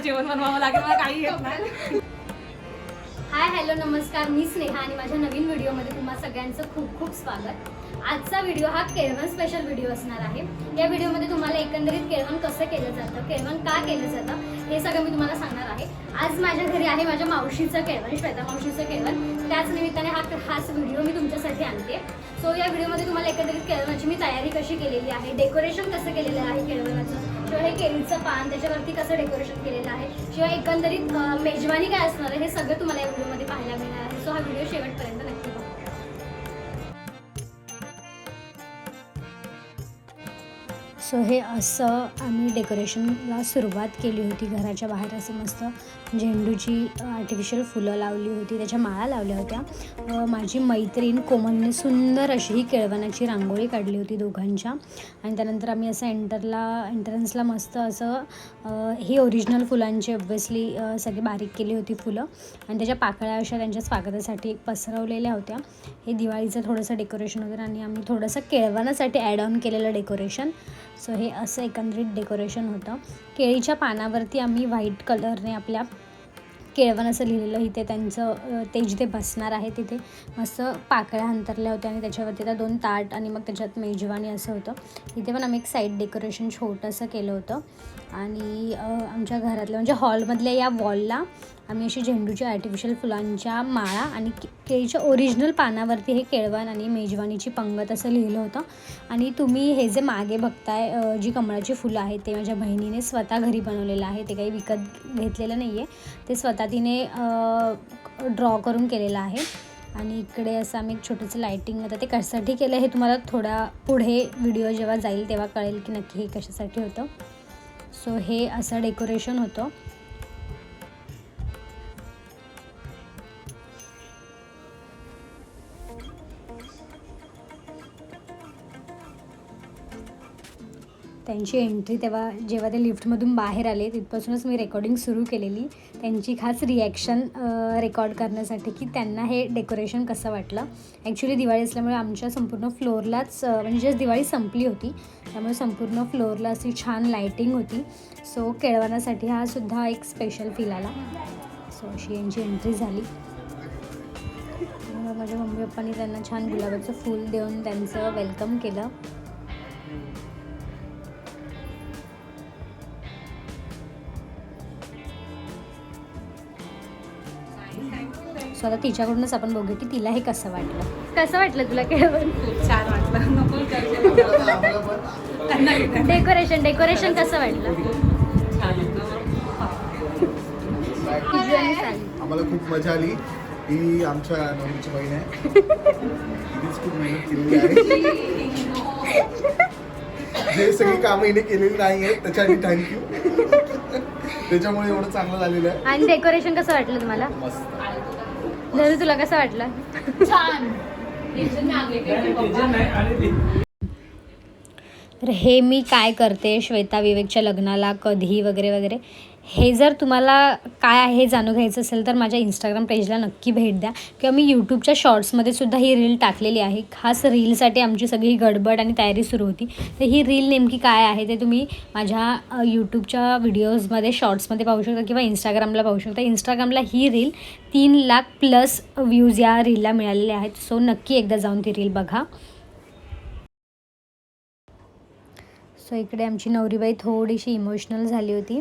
जेवण बनवावं लागेल मला काही येत नाही. हाय हॅलो नमस्कार. मी स्नेहा आणि माझ्या नवीन व्हिडिओमध्ये तुम्हा सगळ्यांचं खूप खूप स्वागत. आजचा व्हिडिओ हा केळवण स्पेशल व्हिडिओ असणार आहे. या व्हिडिओमध्ये तुम्हाला एकंदरीत केळवण कसं केलं जातं केळवण का केलं जातं हे सगळं मी तुम्हाला सांगणार आहे. आज माझ्या घरी आहे माझ्या मावशीचं केळवण श्वेता मावशीचं केळवण. त्याच निमित्ताने हा हाच व्हिडिओ मी तुमच्यासाठी आणते. सो या व्हिडिओमध्ये तुम्हाला एकंदरीत केळवणाची मी तयारी कशी केलेली आहे डेकोरेशन कसं केलेलं आहे केळवणाचं शिवाय हे केळीचं पान त्याच्यावरती कसं डेकोरेशन केलेलं आहे शिवाय एकंदरीत मेजवानी काय असणार आहे हे सगळं तुम्हाला या व्हिडिओमध्ये पाहायला मिळणार आहे. सो हा व्हिडिओ शेवटपर्यंत नक्की सो हे असं आम्ही डेकोरेशनला सुरुवात केली होती घराच्या बाहेर असं मस्त झेंडूची आर्टिफिशियल फुलं लावली होती त्याच्या माळा लावल्या होत्या. माझी मैत्रीण कोमलने सुंदर अशी ही केळवणाची रांगोळी काढली होती दोघांच्या. आणि त्यानंतर आम्ही असं एंटरला एंट्रन्सला मस्त असं ही ओरिजिनल फुलांची ऑब्विसली सगळी बारीक केली होती फुलं. आणि त्याच्या पाकळ्या अशा त्यांच्या स्वागतासाठी पसरवलेल्या होत्या. हे दिवाळीचं थोडंसं डेकोरेशन वगैरे आणि आम्ही थोडंसं केळवणासाठी ॲड ऑन केलेलं डेकोरेशन सो हे असं एकंदरीत डेकोरेशन होतं. केळीच्या पानावरती आम्ही व्हाईट कलरने आपल्या केळवण असं लिहिलेलं इथे त्यांचं ते जिथे बसणार आहे तिथे मस्त पाकळ्या अंतरल्या होत्या आणि त्याच्यावरती त्या दोन ताट आणि मग त्याच्यात मेजवानी असं होतं. इथे पण आम्ही एक साईड डेकोरेशन छोटंसं केलं होतं. आणि आमच्या घरातलं म्हणजे हॉलमधल्या या वॉलला आम्ही अशी झेंडूच्या आर्टिफिशियल फुलांच्या माळा आणि के- केळीच्या ओरिजिनल पानावरती हे केळवण आणि मेजवानीची पंगत असं लिहिलं होतं. आणि तुम्ही हे जे मागे बघताय जी कमळाची फुलं आहेत ते माझ्या बहिणीने स्वतः घरी बनवलेलं आहे. ते काही विकत घेतलेलं नाही आहे ते स्वतः तिने ड्रॉ करून केलेलं आहे. आणि इकडे असं आम्ही एक छोटंसं लायटिंग आता ते कशासाठी केलं हे तुम्हाला थोडा पुढे व्हिडिओ जेव्हा जाईल तेव्हा कळेल की नक्की हे कशासाठी होतं. सो हे असं डेकोरेशन होतं. त्यांची एंट्री तेव्हा जेव्हा ते लिफ्टमधून बाहेर आले तिथपासूनच मी रेकॉर्डिंग सुरू केलेली. त्यांची खास रिॲक्शन रेकॉर्ड करण्यासाठी की त्यांना हे डेकोरेशन कसं वाटलं. ॲक्च्युली दिवाळी असल्यामुळे आमच्या संपूर्ण फ्लोअरलाच म्हणजे दिवाळी संपली होती. त्यामुळे संपूर्ण फ्लोअरला अशी छान लाईटिंग होती. सो केळवण्यासाठी हा सुद्धा एक स्पेशल फील आला. सो अशी यांची एंट्री झाली. माझ्या मम्मी पप्पांनी त्यांना छान गुलाबाचं फूल देऊन त्यांचं वेलकम केलं. सो आता तिच्याकडूनच आपण बघू की तिला हे कसं वाटलं. कसं वाटलं तुला केळवण छान वाटलं. डेकोरेशन डेकोरेशन कसं वाटलं. आम्हाला खूप मजा आली. ही आमच्या नवरीची बहीण आहे. तिनेच खूप मेहनत केलेली आहे. हे सगळी कामं हिने केलेली नाही आहेत. त्याच्यासाठी थँक्यू त्याच्यामुळे एवढं चांगलं झालेलं आहे. आणि डेकोरेशन कसं वाटलं तुम्हाला? मस्त. जर तुला कसं वाटलं? तर हे मी काय करते श्वेता विवेकच्या लग्नाला कधी वगैरे वगैरे हे जर तुम्हाला काय आहे जाणून घ्यायचं असेल तर माझ्या इंस्टाग्राम पेजला नक्की भेट द्या. किंवा मी यूट्यूबच्या शॉर्ट्समध्ये सुद्धा ही रील टाकलेली आहे. खास रीलसाठी आमची सगळी गडबड आणि तयारी सुरू होती. तर ही रील नेमकी काय आहे ते तुम्ही माझ्या यूट्यूबच्या व्हिडिओजमध्ये शॉर्ट्समध्ये पाहू शकता किंवा इंस्टाग्रामला पाहू शकता. इंस्टाग्रामला ही रील तीन लाख प्लस व्ह्यूज या रीलला मिळालेले आहेत. सो नक्की एकदा जाऊन ती रील बघा. सो इकडे आमची नवरीबाई थोडीशी इमोशनल झाली होती.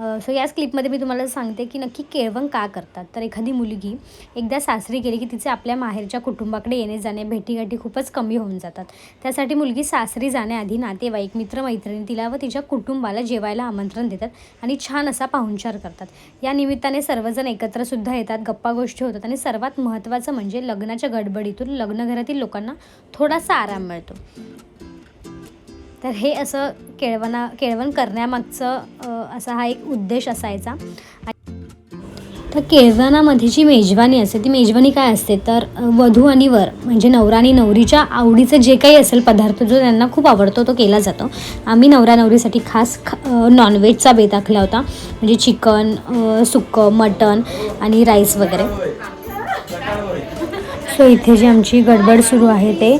सो याच क्लिपमध्ये मी तुम्हाला सांगते की नक्की केळवण का करतात? तर एखादी मुलगी एकदा सासरी गेली की तिचे आपल्या माहेरच्या कुटुंबाकडे येणे जाणे भेटीगाठी खूपच कमी होऊन जातात. त्यासाठी मुलगी सासरी जाण्याआधी नातेवाईक मित्रमैत्रिणी तिला व तिच्या कुटुंबाला जेवायला आमंत्रण देतात आणि छान असा पाहुणचार करतात. या निमित्ताने सर्वजण एकत्रसुद्धा येतात गप्पा गोष्टी होतात आणि सर्वात महत्त्वाचं म्हणजे लग्नाच्या गडबडीतून लग्नघरातील लोकांना थोडासा आराम मिळतो. तर हे असं केळवणा केळवण करण्यामागचं असा हा एक उद्देश असायचा. तर केळवणामध्ये जी मेजवानी असते. ती मेजवानी काय असते? तर वधू आणि वर म्हणजे नवरा आणि नवरीच्या आवडीचं जे काही असेल पदार्थ जो त्यांना खूप आवडतो तो केला जातो. आम्ही नवरा नवरीसाठी खास ख नॉनव्हेजचा बेत आखला होता. म्हणजे चिकन सुकं सुक्कं मटण आणि राईस वगैरे. सो इथे जी आमची गडबड सुरू आहे ते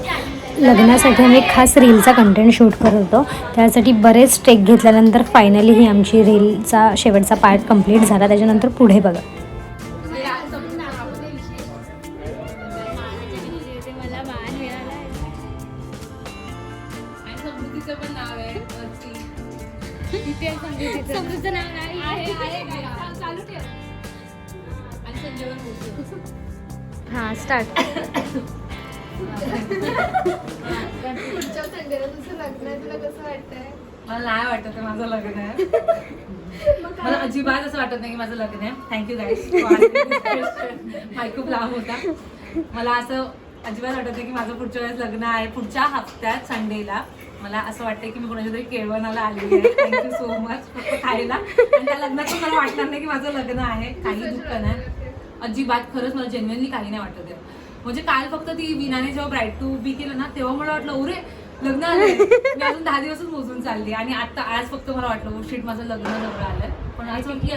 लग्नासाठी आम्ही खास रीलचा कंटेंट शूट करत होतो. त्यासाठी बरेच टेक घेतल्यानंतर फायनली ही आमची रीलचा शेवटचा पार्ट कंप्लीट झाला. त्याच्यानंतर पुढे बघा. हां स्टार्ट पुढच्या संडेला तुझं लग्न आहे तुला कसं वाटतंय? मला नाही वाटत आहे माझं लग्न. आहे मला अजिबात असं वाटत नाही की माझं लग्न आहे. थँक्यू गाईस माईक खूप लांब होता. मला असं अजिबात वाटत नाही की माझं पुढच्या वेळेस लग्न आहे पुढच्या हप्त्यात संडेला. मला असं वाटतं की मी कोणाच्या तरी केळवणाला आलेली आहे. थँक्यू सो मच फक्त खायला. आणि त्या लग्नातून मला वाटणार नाही की माझं लग्न आहे. काही दुःख नाही. अजिबात खरंच मला जेन्युअनली काही नाही वाटत आहे. म्हणजे काल फक्त ती विनाने जेव्हा ब्राईट टू बी केलं ना तेव्हा मला वाटलं उरे लग्न आलंय. मी अजून दहा दिवसच मोजून चालली. आणि आता आज फक्त मला वाटलं शिट माझं लग्न जवळ आलंय. पण आज काय नाही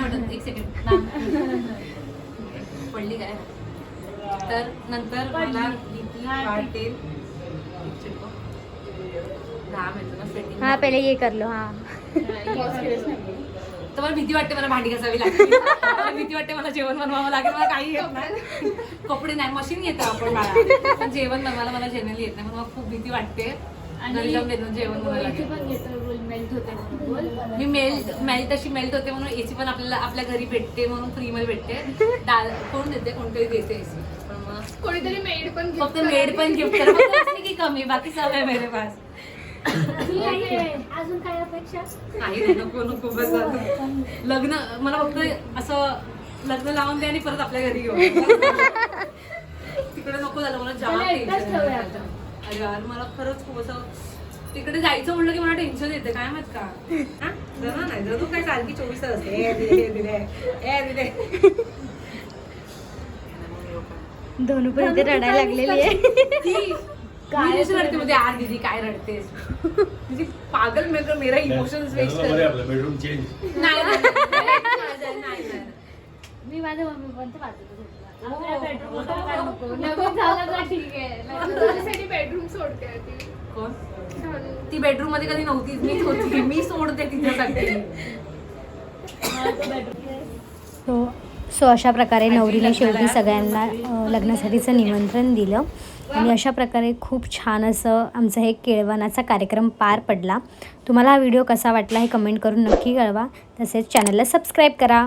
वाटत. एक सेकंड पडली काय? तर नंतर मला sweating. हां पहिले ये कर लो हां. तर मला भीती वाटते मला भांडी घासावी लागते मला भीती वाटते मला जेवण बनवावं लागेल मला काही येत नाही. कपडे नाही मशीन येतं आपण बाळा. पण जेवण बनवायला मला जनरली येत नाही म्हणून मला खूप भीती वाटते. बेदून जेवण बनवायला मी मेल्ट मेल्ट अशी मेल्ट होते म्हणून एसी पण आपल्याला आपल्या घरी भेटते म्हणून फ्री मध्ये भेटते. डाल कोण देते? कोणतरी देते एसी कोणीतरी मेड पण फक्त मेड पण गिफ्ट की कमी बाकी आहे मेरे पास. अजून काय अपेक्षा नाही रे, नको नको बस झालं. लग्न मला फक्त असं लग्न लावून दे आणि परत आपल्या घरी घेऊ तिकडे नको झालं मला जाम मला एकटाच टेन्शन ठेवूया येतं. अरे यार मला खरंच खूप असं तिकडे जायचं म्हणलं की मला टेन्शन येते काय माहीत का हा? जरा नाही जरा तू काय सारखी चोवीस तास असते ए दिले, ए दिले, ए दिले. दोन पण इथे रडायला लागलेली आहे ती काय रडते? मध्ये यार दीदी काय रडतेस म्हणजे पागल मेरा मेरा इमोशन्स वेस्ट बेडरूम चेंज नाही नाही. मी माझ्या मम्मी पण हो. लग्न झालं तर ठीक आहे. तुझ्यासाठी बेडरूम सोडते ती कोण? ती बेडरूममध्ये कधी नव्हतीच मीच होती मी सोडते तिच्यासाठी. सो सो अशा प्रकारे नवरीने शेवटी सगळ्यांना लग्नासाठीचं निमंत्रण दिलं. आणि अशा प्रकारे खूप छान असं आमचं हे केळवणाचा कार्यक्रम पार पडला. तुम्हाला हा व्हिडिओ कसा वाटला हे कमेंट करून नक्की कळवा. तसेच चॅनलला सबस्क्राईब करा.